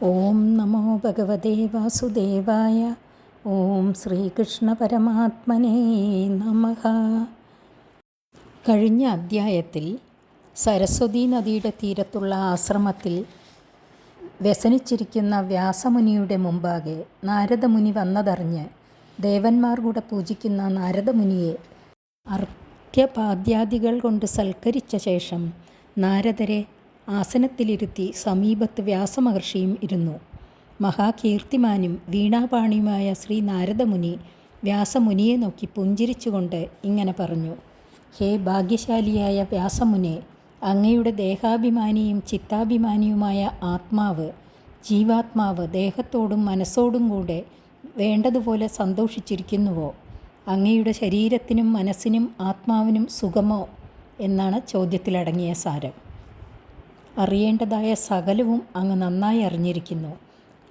ഓം നമോ ഭഗവതേ വാസുദേവായ ഓം ശ്രീകൃഷ്ണ പരമാത്മനേ നമ. കഴിഞ്ഞ അധ്യായത്തിൽ സരസ്വതി നദിയുടെ തീരത്തുള്ള ആശ്രമത്തിൽ വ്യസനിച്ചിരിക്കുന്ന വ്യാസമുനിയുടെ മുമ്പാകെ നാരദമുനി വന്നതറിഞ്ഞ് ദേവന്മാർ കൂടെ പൂജിക്കുന്ന നാരദമുനിയെ അർഘ്യപാദ്യാദികൾ കൊണ്ട് സൽക്കരിച്ച ശേഷം നാരദരെ ആസനത്തിലിരുത്തി സമീപത്ത് വ്യാസമഹർഷിയും ഇരുന്നു. മഹാകീർത്തിമാനും വീണാപാണിയുമായ ശ്രീ നാരദമുനി വ്യാസമുനിയെ നോക്കി പുഞ്ചിരിച്ചുകൊണ്ട് ഇങ്ങനെ പറഞ്ഞു ഹേ ഭാഗ്യശാലിയായ വ്യാസമുനെ അങ്ങയുടെ ദേഹാഭിമാനിയും ചിത്താഭിമാനിയുമായ ആത്മാവ് ജീവാത്മാവ് ദേഹത്തോടും മനസ്സോടും കൂടെ വേണ്ടതുപോലെ സന്തോഷിച്ചിരിക്കുന്നുവോ? അങ്ങയുടെ ശരീരത്തിനും മനസ്സിനും ആത്മാവിനും സുഖമോ? എന്നാണ് ചോദ്യത്തിലടങ്ങിയ സാരം. അറിയേണ്ടതായ സകലവും അങ്ങ് നന്നായി അറിഞ്ഞിരിക്കുന്നു.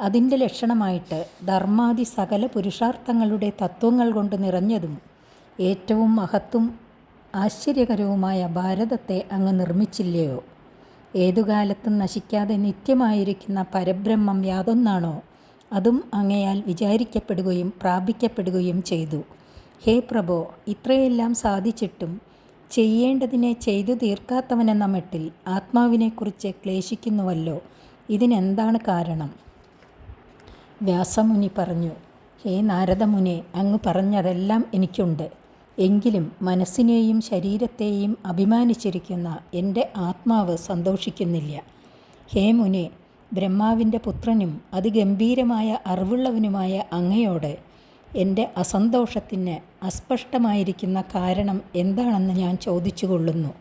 അതിന്റെ ലക്ഷണമായിട്ട് ധർമാദി സകല പുരുഷാർത്ഥങ്ങളുടെ തത്വങ്ങൾ കൊണ്ട് നിറഞ്ഞതും ഏറ്റവും മഹത്തും ആശ്ചര്യകരവുമായ ഭാരതത്തെ അങ്ങ് നിർമ്മിച്ചില്ലയോ? ഏതു കാലത്തും നശിക്കാതെ നിത്യമായിരിക്കുന്ന പരബ്രഹ്മം യാതൊന്നാണോ? അതും അങ്ങയാൽ വിചാരിക്കപ്പെടുകയും പ്രാപിക്കപ്പെടുകയും ചെയ്തു. ഹേ പ്രഭോ ഇത്രയെല്ലാം സാധിച്ചിട്ടും ചെയ്യേണ്ടതിനെ ചെയ്തു തീർക്കാത്തവനെന്ന മട്ടിൽ ആത്മാവിനെക്കുറിച്ച് ക്ലേശിക്കുന്നുവല്ലോ. ഇതിനെന്താണ് കാരണം? വ്യാസമുനി പറഞ്ഞു ഹേ നാരദമുനെ അങ്ങ് പറഞ്ഞതെല്ലാം എനിക്കുണ്ട്. എങ്കിലും മനസ്സിനെയും ശരീരത്തെയും അഭിമാനിച്ചിരിക്കുന്ന എന്റെ ആത്മാവ് സന്തോഷിക്കുന്നില്ല. ഹേ മുനെ ബ്രഹ്മാവിന്റെ പുത്രനും അതിഗംഭീരമായ അറിവുള്ളവനുമായ അങ്ങയോട് എന്റെ അസന്തോഷത്തിന് അസ്പഷ്ടമായിരിക്കുന്ന കാരണം എന്താണെന്ന് ഞാൻ ചോദിച്ചു കൊള്ളുന്നു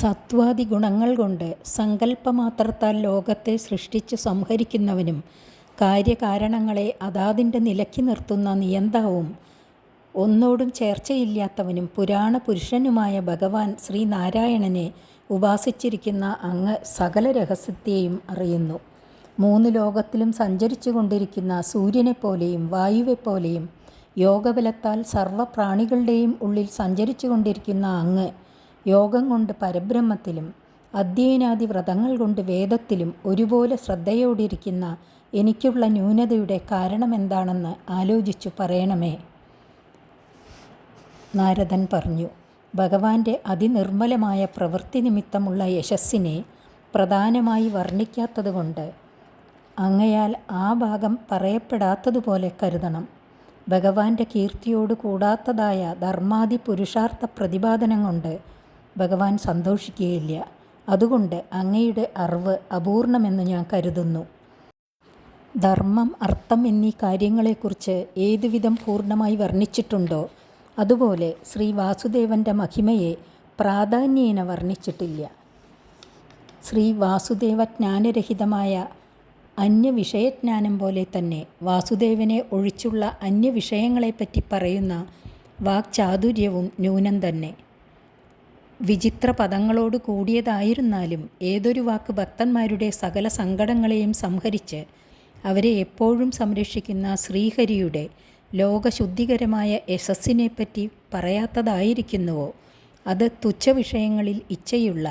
സത്വാദി ഗുണങ്ങൾ കൊണ്ട് സങ്കല്പമാത്രത്താൽ ലോകത്തെ സൃഷ്ടിച്ച് സംഹരിക്കുന്നവനും കാര്യകാരണങ്ങളെ അതാതിന്റെ നിലയ്ക്ക് നിർത്തുന്ന നിയന്താവും ഒന്നോടും ചേർച്ചയില്ലാത്തവനും പുരാണ പുരുഷനുമായ ഭഗവാൻ ശ്രീനാരായണനെ ഉപാസിച്ചിരിക്കുന്ന അങ്ങ് സകല രഹസ്യത്തെയും അറിയുന്നു. മൂന്ന് ലോകത്തിലും സഞ്ചരിച്ചു കൊണ്ടിരിക്കുന്ന സൂര്യനെപ്പോലെയും വായുവെപ്പോലെയും യോഗബലത്താൽ സർവപ്രാണികളുടെയും ഉള്ളിൽ സഞ്ചരിച്ചു കൊണ്ടിരിക്കുന്ന അങ്ങ് യോഗം കൊണ്ട് പരബ്രഹ്മത്തിലും അധ്യയനാദി വ്രതങ്ങൾ കൊണ്ട് വേദത്തിലും ഒരുപോലെ ശ്രദ്ധയോടിരിക്കുന്ന എനിക്കുള്ള ന്യൂനതയുടെ കാരണമെന്താണെന്ന് ആലോചിച്ചു പറയണമേ. നാരദൻ പറഞ്ഞു ഭഗവാന്റെ അതിനിർമ്മലമായ പ്രവൃത്തി നിമിത്തമുള്ള യശസ്സിനെ പ്രധാനമായി വർണിക്കാത്തതുകൊണ്ട് അങ്ങയാൽ ആ ഭാഗം പറയപ്പെടാത്തതുപോലെ കരുതണം. ഭഗവാന്റെ കീർത്തിയോട് കൂടാത്തതായ ധർമാദി പുരുഷാർത്ഥ പ്രതിപാദനം കൊണ്ട് ഭഗവാൻ സന്തോഷിക്കുകയില്ല. അതുകൊണ്ട് അങ്ങയുടെ അറിവ് അപൂർണമെന്ന് ഞാൻ കരുതുന്നു. ധർമ്മം അർത്ഥം എന്നീ കാര്യങ്ങളെക്കുറിച്ച് ഏതുവിധം പൂർണമായി വർണിച്ചിട്ടുണ്ടോ? അതുപോലെ ശ്രീ വാസുദേവന്റെ മഹിമയെ പ്രാധാന്യേന വർണിച്ചിട്ടില്ല. ശ്രീ വാസുദേവ ജ്ഞാനരഹിതമായ അന്യവിഷയജ്ഞാനം പോലെ തന്നെ വാസുദേവനെ ഒഴിച്ചുള്ള അന്യവിഷയങ്ങളെപ്പറ്റി പറയുന്ന വാക്ചാതുര്യവും ന്യൂനം തന്നെ. വിചിത്ര പദങ്ങളോട് കൂടിയതായിരുന്നാലും ഏതൊരു വാക്ക് ഭക്തന്മാരുടെ സകല സങ്കടങ്ങളെയും സംഹരിച്ച് അവരെ എപ്പോഴും സംരക്ഷിക്കുന്ന ശ്രീഹരിയുടെ ലോകശുദ്ധികരമായ യശസ്സിനെപ്പറ്റി പറയാത്തതായിരിക്കുന്നുവോ? അത് തുച്ഛ വിഷയങ്ങളിൽ ഇച്ഛയുള്ള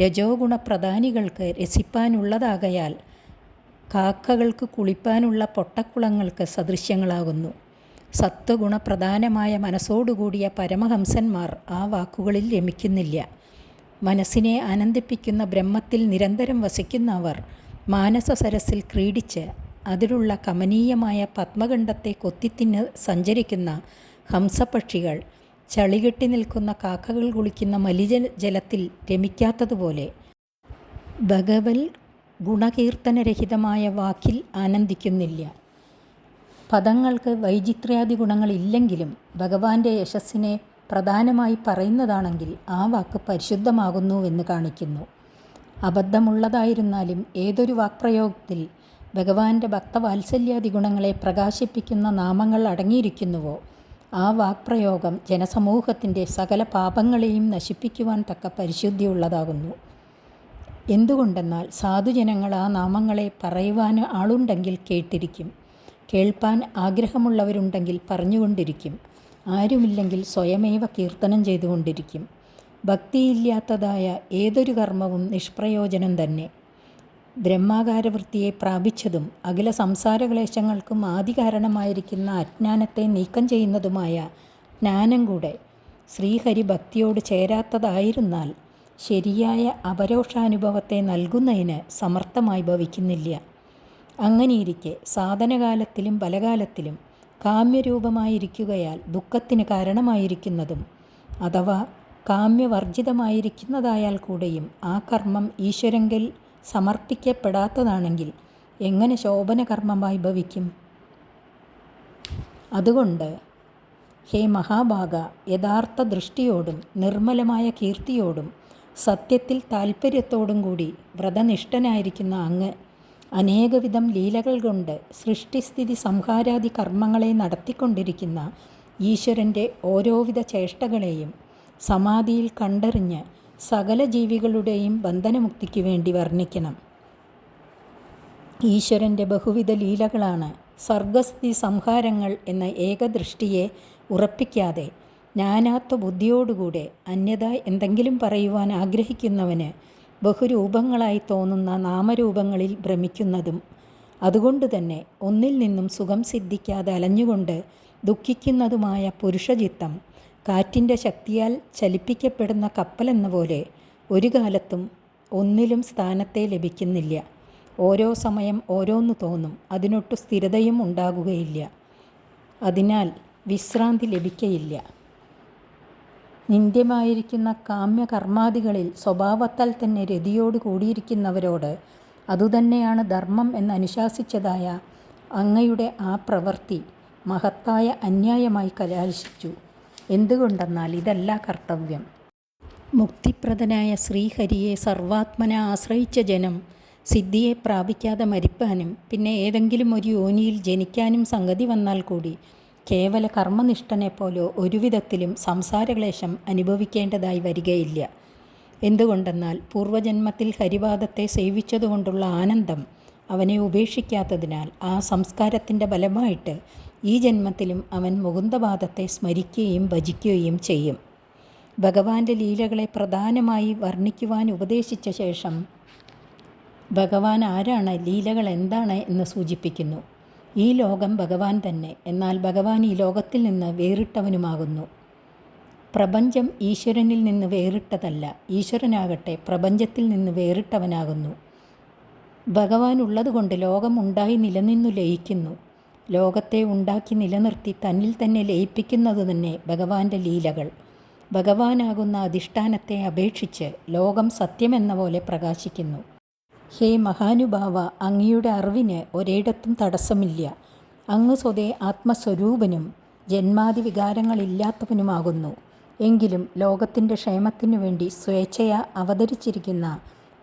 രജോഗുണ പ്രധാനികൾക്ക് രസിപ്പാനുള്ളതാകയാൽ കാക്കകൾക്ക് കുളിപ്പാനുള്ള പൊട്ടക്കുളങ്ങൾക്ക് സദൃശ്യങ്ങളാകുന്നു. സത്വഗുണപ്രധാനമായ മനസ്സോടുകൂടിയ പരമഹംസന്മാർ ആ വാക്കുകളിൽ രമിക്കുന്നില്ല. മനസ്സിനെ ആനന്ദിപ്പിക്കുന്ന ബ്രഹ്മത്തിൽ നിരന്തരം വസിക്കുന്ന അവർ മാനസ സരസിൽ ക്രീഡിച്ച് അതിലുള്ള കമനീയമായ പത്മഖണ്ഡത്തെ കൊത്തിത്തിന്ന് സഞ്ചരിക്കുന്ന ഹംസപക്ഷികൾ ചളികെട്ടി നിൽക്കുന്ന കാക്കകൾ കുളിക്കുന്ന മലിജ ജലത്തിൽ രമിക്കാത്തതുപോലെ ഭഗവൽ ഗുണകീർത്തനരഹിതമായ വാക്കിൽ ആനന്ദിക്കുന്നില്ല. പദങ്ങൾക്ക് വൈചിത്ര്യാദി ഗുണങ്ങളില്ലെങ്കിലും ഭഗവാന്റെ യശസ്സിനെ പ്രധാനമായി പറയുന്നതാണെങ്കിൽ ആ വാക്ക് പരിശുദ്ധമാകുന്നുവെന്ന് കാണിക്കുന്നു. അബദ്ധമുള്ളതായിരുന്നാലും ഏതൊരു വാക്പ്രയോഗത്തിൽ ഭഗവാന്റെ ഭക്തവാത്സല്യാദി ഗുണങ്ങളെ പ്രകാശിപ്പിക്കുന്ന നാമങ്ങൾ അടങ്ങിയിരിക്കുന്നുവോ ആ വാക്പ്രയോഗം ജനസമൂഹത്തിന്റെ സകല പാപങ്ങളെയും നശിപ്പിക്കുവാൻ തക്ക പരിശുദ്ധിയുള്ളതാകുന്നു. എന്തുകൊണ്ടെന്നാൽ സാധുജനങ്ങൾ ആ നാമങ്ങളെ പറയുവാൻ ആളുണ്ടെങ്കിൽ കേട്ടിരിക്കും. കേൾപ്പാൻ ആഗ്രഹമുള്ളവരുണ്ടെങ്കിൽ പറഞ്ഞുകൊണ്ടിരിക്കും. ആരുമില്ലെങ്കിൽ സ്വയമേവ കീർത്തനം ചെയ്തുകൊണ്ടിരിക്കും. ഭക്തിയില്ലാത്തതായ ഏതൊരു കർമ്മവും നിഷ്പ്രയോജനം തന്നെ. ബ്രഹ്മാകാരവൃത്തിയെ പ്രാപിച്ചതും അഖില സംസാരക്ലേശങ്ങൾക്കും ആദികാരണമായിരിക്കുന്ന അജ്ഞാനത്തെ നീക്കം ചെയ്യുന്നതുമായ ജ്ഞാനം കൂടെ ശ്രീഹരി ഭക്തിയോട് ചേരാത്തതായിരുന്നാൽ ശരിയായ അപരോക്ഷാനുഭവത്തെ നൽകുന്നതിന് സമർത്ഥമായി ഭവിക്കുന്നില്ല. അങ്ങനെയിരിക്കെ സാധനകാലത്തിലും ബലകാലത്തിലും കാമ്യരൂപമായിരിക്കുകയാൽ ദുഃഖത്തിന് കാരണമായിരിക്കുന്നതും അഥവാ കാമ്യവർജിതമായിരിക്കുന്നതായാൽ കൂടെയും ആ കർമ്മം ഈശ്വരങ്കിൽ സമർപ്പിക്കപ്പെടാത്തതാണെങ്കിൽ എങ്ങനെ ശോഭനകർമ്മമായി ഭവിക്കും? അതുകൊണ്ട് ഹേ മഹാഭാഗ യഥാർത്ഥ ദൃഷ്ടിയോടും നിർമ്മലമായ കീർത്തിയോടും സത്യത്തിൽ താൽപ്പര്യത്തോടും കൂടി വ്രതനിഷ്ഠനായിരിക്കുന്ന അങ്ങ് അനേകവിധം ലീലകൾ കൊണ്ട് സൃഷ്ടിസ്ഥിതി സംഹാരാദി കർമ്മങ്ങളെ നടത്തിക്കൊണ്ടിരിക്കുന്ന ഈശ്വരന്റെ ഓരോവിധ ചേഷ്ടകളെയും സമാധിയിൽ കണ്ടറിഞ്ഞ് സകല ജീവികളുടെയും ബന്ധനമുക്തിക്ക് വേണ്ടി വർണിക്കണം. ഈശ്വരന്റെ ബഹുവിധ ലീലകളാണ് സർഗസ്ഥി സംഹാരങ്ങൾ എന്ന ഏകദൃഷ്ടിയെ ഉറപ്പിക്കാതെ ജ്ഞാനാത്വ ബുദ്ധിയോടുകൂടെ അന്യത എന്തെങ്കിലും പറയുവാൻ ആഗ്രഹിക്കുന്നവന് ബഹുരൂപങ്ങളായി തോന്നുന്ന നാമരൂപങ്ങളിൽ ഭ്രമിക്കുന്നതും അതുകൊണ്ട് തന്നെ ഒന്നിൽ നിന്നും സുഖം സിദ്ധിക്കാതെ അലഞ്ഞുകൊണ്ട് ദുഃഖിക്കുന്നതുമായ പുരുഷചിത്തം കാറ്റിന്റെ ശക്തിയാൽ ചലിപ്പിക്കപ്പെടുന്ന കപ്പലെന്ന പോലെ ഒരു കാലത്തും ഒന്നിലും സ്ഥാനത്തെ ലഭിക്കുന്നില്ല. ഓരോ സമയം ഓരോന്ന് തോന്നും. അതിനൊട്ടു സ്ഥിരതയും ഉണ്ടാകുകയില്ല. അതിനാൽ വിശ്രാന്തി ലഭിക്കയില്ല. നിന്ദ്യമായിരിക്കുന്ന കാമ്യകർമാദികളിൽ സ്വഭാവത്താൽ തന്നെ രതിയോട് കൂടിയിരിക്കുന്നവരോട് അതുതന്നെയാണ് ധർമ്മം എന്ന് അനുശാസിച്ചതായ അങ്ങയുടെ ആ പ്രവൃത്തി മഹത്തായ അന്യായമായി കലാശിച്ചു. എന്തുകൊണ്ടെന്നാൽ ഇതല്ല കർത്തവ്യം. മുക്തിപ്രദനായ ശ്രീഹരിയെ സർവാത്മന ആശ്രയിച്ച ജനം സിദ്ധിയെ പ്രാപിക്കാതെ മരിപ്പാനും പിന്നെ ഏതെങ്കിലും ഒരു യോനിയിൽ ജനിക്കാനും സംഗതി വന്നാൽ കൂടി കേവല കർമ്മനിഷ്ഠനെപ്പോലോ ഒരുവിധത്തിലും സംസാരക്ലേശം അനുഭവിക്കേണ്ടതായി വരികയില്ല. എന്തുകൊണ്ടെന്നാൽ പൂർവജന്മത്തിൽ ഹരിവാദത്തെ സേവിച്ചതുകൊണ്ടുള്ള ആനന്ദം അവനെ ഉപേക്ഷിക്കാത്തതിനാൽ ആ സംസ്കാരത്തിന്റെ ഫലമായിട്ട് ഈ ജന്മത്തിലും അവൻ മുകുന്ദവാദത്തെ സ്മരിക്കുകയും ഭജിക്കുകയും ചെയ്യും. ഭഗവാന്റെ ലീലകളെ പ്രധാനമായി വർണിക്കുവാൻ ഉപദേശിച്ച ശേഷം ഭഗവാൻ ആരാണ് ലീലകൾ എന്താണ് എന്ന് സൂചിപ്പിക്കുന്നു. ഈ ലോകം ഭഗവാൻ തന്നെ. എന്നാൽ ഭഗവാൻ ഈ ലോകത്തിൽ നിന്ന് വേറിട്ടവനുമാകുന്നു. പ്രപഞ്ചം ഈശ്വരനിൽ നിന്ന് വേറിട്ടതല്ല. ഈശ്വരനാകട്ടെ പ്രപഞ്ചത്തിൽ നിന്ന് വേറിട്ടവനാകുന്നു. ഭഗവാൻ ഉള്ളതുകൊണ്ട് ലോകം ഉണ്ടായി നിലനിന്നു ലയിക്കുന്നു. ലോകത്തെ ഉണ്ടാക്കി നിലനിർത്തി തന്നിൽ തന്നെ ലയിപ്പിക്കുന്നത് തന്നെ ഭഗവാന്റെ ലീലകൾ. ഭഗവാനാകുന്ന അധിഷ്ഠാനത്തെ അപേക്ഷിച്ച് ലോകം സത്യമെന്ന പോലെ പ്രകാശിക്കുന്നു. ഹേ മഹാനുഭാവ അങ്ങയുടെ അറിവിന് ഒരിടത്തും തടസ്സമില്ല. അങ്ങ് സ്വതേ ആത്മസ്വരൂപനും ജന്മാതി വികാരങ്ങളില്ലാത്തവനുമാകുന്നു എങ്കിലും ലോകത്തിന്റെ ക്ഷേമത്തിനു വേണ്ടി സ്വേച്ഛയാ അവതരിച്ചിരിക്കുന്ന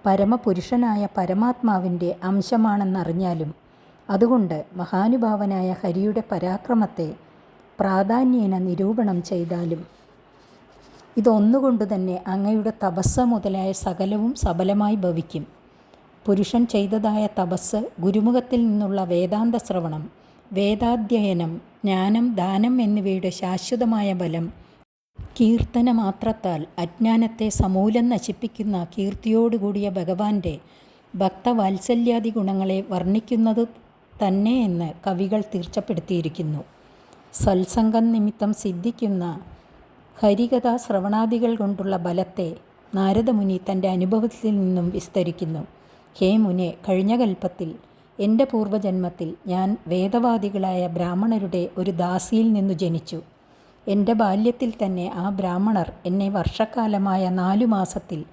പരമപുരുഷനായ പരമാത്മാവിന്റെ അംശമാണെന്നറിഞ്ഞാലും അതുകൊണ്ട് മഹാനുഭാവനായ ഹരിയുടെ പരാക്രമത്തെ പ്രാധാന്യേന നിരൂപണം ചെയ്താലും ഇതൊന്നുകൊണ്ട് തന്നെ അങ്ങയുടെ തപസ്സ മുതലായ സകലവും സബലമായി ഭവിക്കും. പുരുഷൻ ചെയ്തതായ തപസ് ഗുരുമുഖത്തിൽ നിന്നുള്ള വേദാന്ത ശ്രവണം വേദാധ്യയനം ജ്ഞാനം ദാനം എന്നിവയുടെ ശാശ്വതമായ ബലം കീർത്തന മാത്രത്താൽ അജ്ഞാനത്തെ സമൂലം നശിപ്പിക്കുന്ന കീർത്തിയോടുകൂടിയ ഭഗവാന്റെ ഭക്തവാത്സല്യാദി ഗുണങ്ങളെ വർണിക്കുന്നത് തന്നെ എന്ന് കവികൾ തീർച്ചപ്പെടുത്തിയിരിക്കുന്നു. സത്സംഗം നിമിത്തം സിദ്ധിക്കുന്ന ഹരികഥാ ശ്രവണാദികൾ കൊണ്ടുള്ള ബലത്തെ നാരദമുനി തന്റെ അനുഭവത്തിൽ നിന്നും വിസ്തരിക്കുന്നു. ഹേ മുനെ കഴിഞ്ഞ കൽപ്പത്തിൽ എന്റെ പൂർവജന്മത്തിൽ ഞാൻ വേദവാദികളായ ബ്രാഹ്മണരുടെ ഒരു ദാസിയിൽ നിന്നു ജനിച്ചു. എന്റെ ബാല്യത്തിൽ തന്നെ ആ ബ്രാഹ്മണർ എന്നെ വർഷക്കാലമായ നാലു മാസത്തിൽ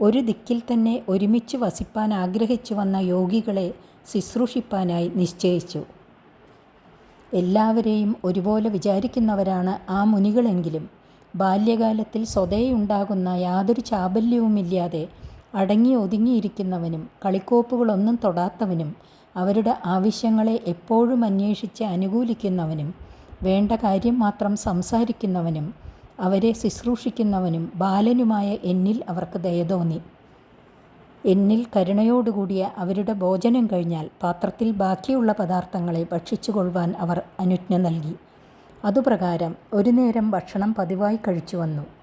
ഒരു ദിക്കിൽ തന്നെ ഒരുമിച്ച് വസിപ്പാൻ ആഗ്രഹിച്ചു വന്ന യോഗികളെ ശുശ്രൂഷിപ്പാനായി നിശ്ചയിച്ചു. എല്ലാവരെയും ഒരുപോലെ വിചാരിക്കുന്നവരാണ് ആ മുനികളെങ്കിലും. ബാല്യകാലത്തിൽ സ്വതേയുണ്ടാകുന്ന യാതൊരു ചാബല്യവുമില്ലാതെ അടങ്ങി ഒതുങ്ങിയിരിക്കുന്നവനും കളിക്കോപ്പുകളൊന്നും തൊടാത്തവനും അവരുടെ ആവശ്യങ്ങളെ എപ്പോഴും അന്വേഷിച്ച് അനുകൂലിക്കുന്നവനും വേണ്ട കാര്യം മാത്രം സംസാരിക്കുന്നവനും അവരെ ശുശ്രൂഷിക്കുന്നവനും ബാലനുമായ എന്നിൽ അവർക്ക് ദയ തോന്നി. എന്നിൽ കരുണയോടുകൂടിയ അവരുടെ ഭോജനം കഴിഞ്ഞാൽ പാത്രത്തിൽ ബാക്കിയുള്ള പദാർത്ഥങ്ങളെ ഭക്ഷിച്ചുകൊള്ളുവാൻ അവർ അനുജ്ഞ നൽകി. അതുപ്രകാരം ഒരു നേരം ഭക്ഷണം പതിവായി കഴിച്ചു വന്നു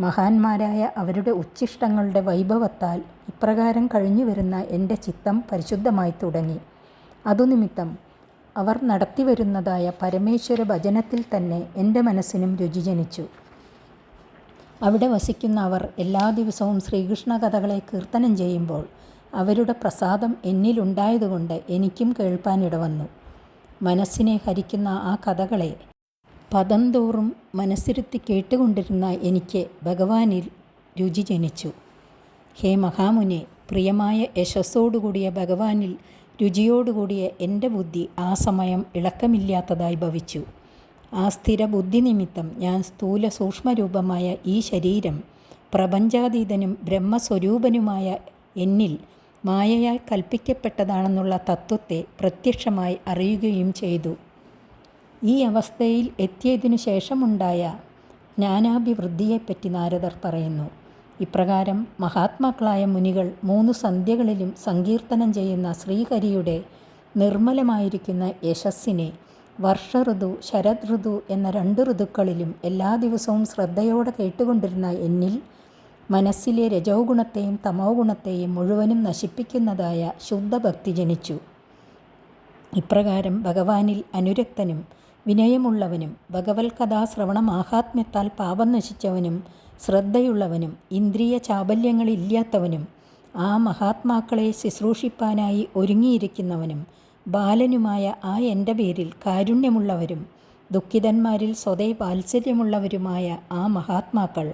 മഹാന്മാരായ അവരുടെ ഉച്ഛിഷ്ടങ്ങളുടെ വൈഭവത്താൽ ഇപ്രകാരം കഴിഞ്ഞുവരുന്ന എന്റെ ചിത്തം പരിശുദ്ധമായി തുടങ്ങി. അതുനിമിത്തം അവർ നടത്തിവരുന്നതായ പരമേശ്വര ഭജനത്തിൽ തന്നെ എന്റെ മനസ്സിനും രുചി ജനിച്ചു. അവിടെ വസിക്കുന്ന അവർ എല്ലാ ദിവസവും ശ്രീകൃഷ്ണ കഥകളെ കീർത്തനം ചെയ്യുമ്പോൾ അവരുടെ പ്രസാദം എന്നിലുണ്ടായതുകൊണ്ട് എനിക്കും കേൾപ്പാനിടവന്നു. മനസ്സിനെ ഹരിക്കുന്ന ആ കഥകളെ പദം തോറും മനസ്സിരുത്തി കേട്ടുകൊണ്ടിരുന്ന എനിക്ക് ഭഗവാനിൽ രുചി ജനിച്ചു. ഹേ മഹാമുനെ പ്രിയമായ യശസ്സോടുകൂടിയ ഭഗവാനിൽ രുചിയോടുകൂടിയ എന്റെ ബുദ്ധി ആ സമയം ഇളക്കമില്ലാത്തതായി ഭവിച്ചു. ആ സ്ഥിര ബുദ്ധി നിമിത്തം ഞാൻ സ്ഥൂല സൂക്ഷ്മരൂപമായ ഈ ശരീരം പ്രപഞ്ചാതീതനും ബ്രഹ്മസ്വരൂപനുമായ എന്നിൽ മായയാൽ കൽപ്പിക്കപ്പെട്ടതാണെന്നുള്ള തത്വത്തെ പ്രത്യക്ഷമായി അറിയുകയും ചെയ്തു. ഈ അവസ്ഥയിൽ എത്തിയതിനു ശേഷമുണ്ടായ ജ്ഞാനാഭിവൃദ്ധിയെപ്പറ്റി നാരദർ പറയുന്നു. ഇപ്രകാരം മഹാത്മാക്കളായ മുനികൾ മൂന്ന് സന്ധ്യകളിലും സങ്കീർത്തനം ചെയ്യുന്ന ശ്രീഹരിയുടെ നിർമ്മലമായിരിക്കുന്ന യശസ്സിനെ വർഷ ഋതു ശരത് ഋതു എന്ന രണ്ട് ഋതുക്കളിലും എല്ലാ ദിവസവും ശ്രദ്ധയോടെ കേട്ടുകൊണ്ടിരുന്ന എന്നിൽ മനസ്സിലെ രജോ ഗുണത്തെയും തമോ ഗുണത്തെയും മുഴുവനും നശിപ്പിക്കുന്നതായ ശുദ്ധഭക്തി ജനിച്ചു. ഇപ്രകാരം ഭഗവാനിൽ അനുരക്തനും വിനയമുള്ളവനും ഭഗവത് കഥാശ്രവണ മാഹാത്മ്യത്താൽ പാപം നശിച്ചവനും ശ്രദ്ധയുള്ളവനും ഇന്ദ്രിയ ചാബല്യങ്ങളില്ലാത്തവനും ആ മഹാത്മാക്കളെ ശുശ്രൂഷിപ്പാനായി ഒരുങ്ങിയിരിക്കുന്നവനും ബാലനുമായ ആ എന്റെ പേരിൽ കാരുണ്യമുള്ളവരും ദുഃഖിതന്മാരിൽ സ്വതേ വാത്സല്യമുള്ളവരുമായ ആ മഹാത്മാക്കൾ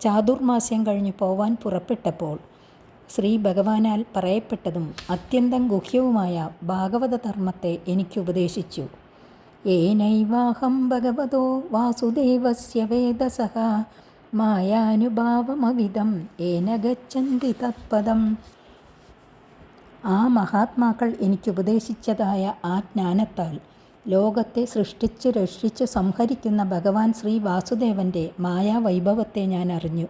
ചാതുർമാസ്യം കഴിഞ്ഞു പോവാൻ പുറപ്പെട്ടപ്പോൾ ശ്രീ ഭഗവാനാൽ പറയപ്പെട്ടതും അത്യന്തം ഗുഹ്യവുമായ ഭാഗവത ധർമ്മത്തെ എനിക്ക് ഉപദേശിച്ചു. ഏനൈവാഹം ഭഗവതോ വാസുദേവസ്യ വേദസഹ. മായാനുഭാവമവിധം ഏന ഗച്ഛന്തി തത്പദം. ആ മഹാത്മാക്കൾ എനിക്ക് ഉപദേശിച്ചതായ ആ ജ്ഞാനത്താൽ ലോകത്തെ സൃഷ്ടിച്ച് രക്ഷിച്ച് സംഹരിക്കുന്ന ഭഗവാൻ ശ്രീ വാസുദേവന്റെ മായാവൈഭവത്തെ ഞാൻ അറിഞ്ഞു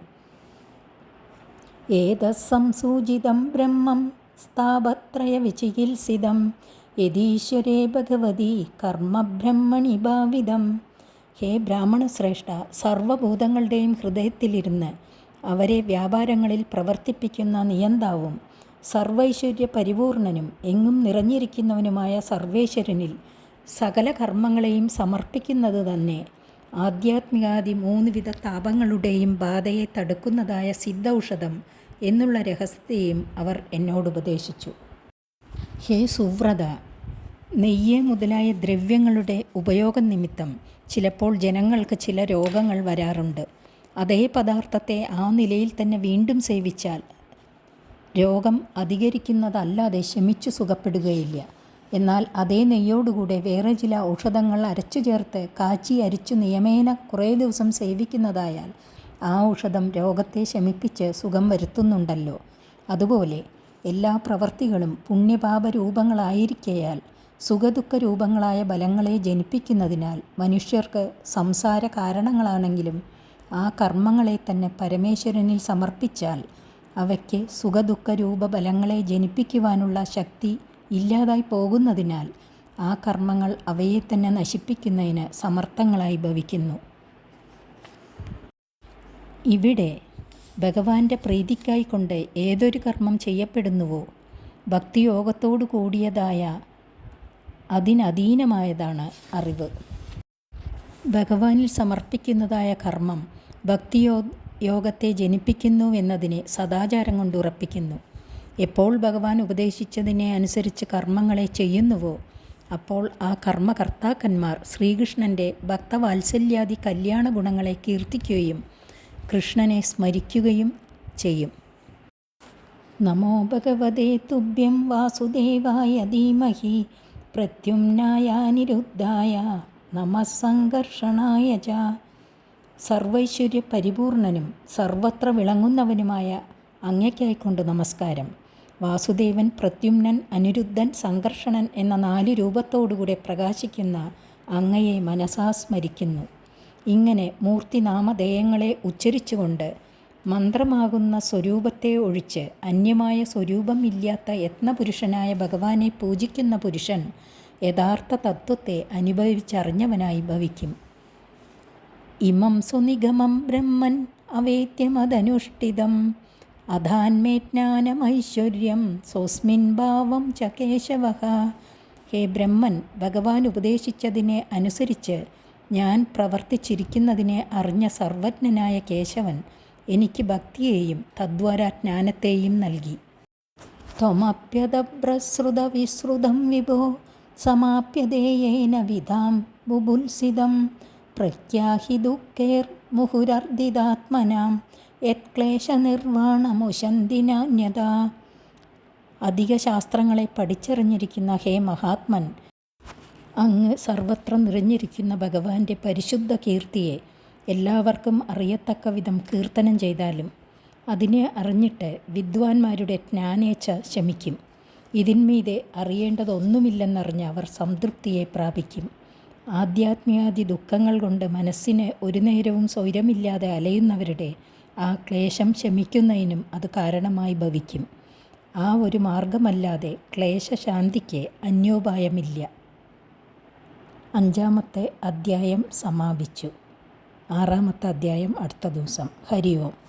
ഏതസംസൂചിതം ബ്രഹ്മം സ്ഥാപത്രയ വിചികിത്സിതം യതീശ്വരേ ഭഗവതി കർമ്മബ്രഹ്മണി ഭാവിതം. ഹേ ബ്രാഹ്മണശ്രേഷ്ഠ സർവഭൂതങ്ങളുടെയും ഹൃദയത്തിലിരുന്ന് അവരെ വ്യാപാരങ്ങളിൽ പ്രവർത്തിപ്പിക്കുന്ന നിയന്താവും സർവൈശ്വര്യ പരിപൂർണനും എങ്ങും നിറഞ്ഞിരിക്കുന്നവനുമായ സർവേശ്വരനിൽ സകല കർമ്മങ്ങളെയും സമർപ്പിക്കുന്നത് തന്നെ ആധ്യാത്മികാദി മൂന്നുവിധ താപങ്ങളുടെയും ബാധയെ തടുക്കുന്നതായ സിദ്ധൌഷധം എന്നുള്ള രഹസ്യത്തെയും അവർ എന്നോട് ഉപദേശിച്ചു. ഹേ സുവ്രത നെയ്യ് മുതലായ ദ്രവ്യങ്ങളുടെ ഉപയോഗം നിമിത്തം ചിലപ്പോൾ ജനങ്ങൾക്ക് ചില രോഗങ്ങൾ വരാറുണ്ട്. അതേ പദാർത്ഥത്തെ ആ നിലയിൽ തന്നെ വീണ്ടും സേവിച്ചാൽ രോഗം അധികരിക്കുന്നതല്ലാതെ ശമിച്ചു സുഖപ്പെടുകയില്ല. എന്നാൽ അതേ നെയ്യോടുകൂടെ വേറെ ചില ഔഷധങ്ങൾ അരച്ചു ചേർത്ത് കാച്ചി അരിച്ചു നിയമേന കുറേ ദിവസം സേവിക്കുന്നതായാൽ ആ ഔഷധം രോഗത്തെ ശമിപ്പിച്ച് സുഖം വരുത്തുന്നുണ്ടല്ലോ. അതുപോലെ എല്ലാ പ്രവർത്തികളും പുണ്യപാപ രൂപങ്ങളായിരിക്കയാൽ സുഖദുഃഖ രൂപങ്ങളായ ബലങ്ങളെ ജനിപ്പിക്കുന്നതിനാൽ മനുഷ്യർക്ക് സംസാര കാരണങ്ങളാണെങ്കിലും ആ കർമ്മങ്ങളെ തന്നെ പരമേശ്വരനിൽ സമർപ്പിച്ചാൽ അവയ്ക്ക് സുഖദുഃഖ രൂപ ബലങ്ങളെ ജനിപ്പിക്കുവാനുള്ള ശക്തി ഇല്ലാതായി പോകുന്നതിനാൽ ആ കർമ്മങ്ങൾ അവയെ തന്നെ നശിപ്പിക്കുന്നതിന് സമർത്ഥങ്ങളായി ഭവിക്കുന്നു. ഇവിടെ ഭഗവാന്റെ പ്രീതിക്കായിക്കൊണ്ട് ഏതൊരു കർമ്മം ചെയ്യപ്പെടുന്നുവോ ഭക്തിയോഗത്തോടു കൂടിയതായ അതിനധീനമായതാണ് അറിവ്. ഭഗവാനിൽ സമർപ്പിക്കുന്നതായ കർമ്മം ഭക്തിയോ യോഗത്തെ ജനിപ്പിക്കുന്നു എന്നതിനെ സദാചാരം കൊണ്ട് ഉറപ്പിക്കുന്നു. എപ്പോൾ ഭഗവാൻ ഉപദേശിച്ചതിനെ അനുസരിച്ച് കർമ്മങ്ങളെ ചെയ്യുന്നുവോ അപ്പോൾ ആ കർമ്മകർത്താക്കന്മാർ ശ്രീകൃഷ്ണന്റെ ഭക്തവാത്സല്യാദി കല്യാണ ഗുണങ്ങളെ കീർത്തിക്കുകയും കൃഷ്ണനെ സ്മരിക്കുകയും ചെയ്യും. നമോ ഭഗവതേ തുഭ്യം വാസുദേവായ ധീമഹി. പ്രത്യുംനായാനിരുദ്ധായ നമസംഘർഷണായ ച. സർവൈശ്വര്യ പരിപൂർണനും സർവത്ര വിളങ്ങുന്നവനുമായ അങ്ങയ്ക്കായിക്കൊണ്ട് നമസ്കാരം. വാസുദേവൻ പ്രത്യുമ്നൻ അനിരുദ്ധൻ സംഘർഷണൻ എന്ന നാല് രൂപത്തോടുകൂടെ പ്രകാശിക്കുന്ന അങ്ങയെ മനസാസ്മരിക്കുന്നു. ഇങ്ങനെ ഇങ്ങനെ മൂർത്തിനാമധേയങ്ങളെ ഉച്ചരിച്ചുകൊണ്ട് മന്ത്രമാകുന്ന സ്വരൂപത്തെ ഒഴിച്ച് അന്യമായ സ്വരൂപമില്ലാത്ത യത്നപുരുഷനായ ഭഗവാനെ പൂജിക്കുന്ന പുരുഷൻ യഥാർത്ഥ തത്വത്തെ അനുഭവിച്ചറിഞ്ഞവനായി ഭവിക്കും. ഇമം സുനിഗമം ബ്രഹ്മൻ അവേദ്യമതനുഷ്ഠിതം. അധാന്മേജ്ഞാനമൈശ്വര്യം സ്വസ്മിൻ ഭാവം ച കേശവ. ഹേ ബ്രഹ്മൻ ഭഗവാൻ ഉപദേശിച്ചതിനെ അനുസരിച്ച് ഞാൻ പ്രവർത്തിച്ചിരിക്കുന്നതിനെ അറിഞ്ഞ സർവജ്ഞനായ കേശവൻ എനിക്ക് ഭക്തിയെയും തദ്വാര ജ്ഞാനത്തെയും നൽകി. ത്വമപ്യതഭ്രസൃതവിശ്രുതം വിഭോ സമാപ്യതേയേന വിധാം ബുഭുത്സിതം പ്രഖ്യാഹി ദുഃഖേർ മുഹുരർദ്ദിതാത്മനാം യത്ക്ലേശനിർവാണമുശന്തിനാന്യത അധിക ശാസ്ത്രങ്ങളെ പഠിച്ചറിഞ്ഞിരിക്കുന്ന ഹേ മഹാത്മൻ അങ്ങ് സർവത്ര നിറഞ്ഞിരിക്കുന്ന ഭഗവാന്റെ പരിശുദ്ധ കീർത്തിയെ എല്ലാവർക്കും അറിയത്തക്ക വിധം കീർത്തനം ചെയ്താലും അതിനെ അറിഞ്ഞിട്ട് വിദ്വാൻമാരുടെ ജ്ഞാനേച്ഛ ശമിക്കും. ഇതിന്മീതെ അറിയേണ്ടതൊന്നുമില്ലെന്നറിഞ്ഞ് അവർ സംതൃപ്തിയെ പ്രാപിക്കും. ആധ്യാത്മികാദി ദുഃഖങ്ങൾ കൊണ്ട് മനസ്സിന് ഒരു നേരവും സ്വൈരമില്ലാതെ അലയുന്നവരുടെ ആ ക്ലേശം ശമിക്കുന്നതിനും അത് കാരണമായി ഭവിക്കും. ആ ഒരു മാർഗമല്ലാതെ ക്ലേശശാന്തിക്ക് അന്യോപായമില്ല. അഞ്ചാമത്തെ അധ്യായം സമാപിച്ചു. ആറാമത്തെ അധ്യായം അടുത്ത ദിവസം. ഹരി ഓം.